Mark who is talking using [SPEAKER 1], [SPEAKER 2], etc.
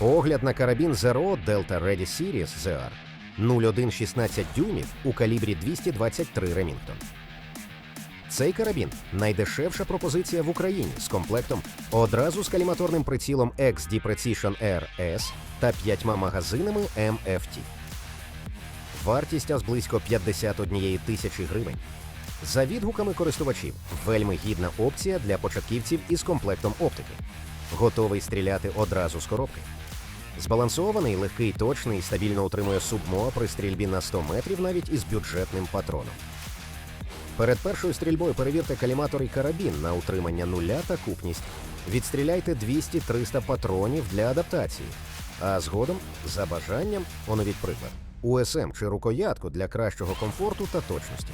[SPEAKER 1] Огляд на карабін Zero Delta Ready Series ZR 0116 дюймів у калібрі 223 Ремінгтон. Цей карабін найдешевша пропозиція в Україні з комплектом одразу з каліматорним прицілом XD Precision RS та п'ятьма магазинами MFT. Вартість аж близько 51 тисячі гривень. За відгуками користувачів, вельми гідна опція для початківців із комплектом оптики. Готовий стріляти одразу з коробки. Збалансований, легкий, точний, стабільно утримує субмо при стрільбі на 100 метрів навіть із бюджетним патроном. Перед першою стрільбою перевірте каліматор і карабін на утримання нуля та купність. Відстріляйте 200-300 патронів для адаптації. А згодом, за бажанням, оновіть приклад. УСМ чи рукоятку для кращого комфорту та точності.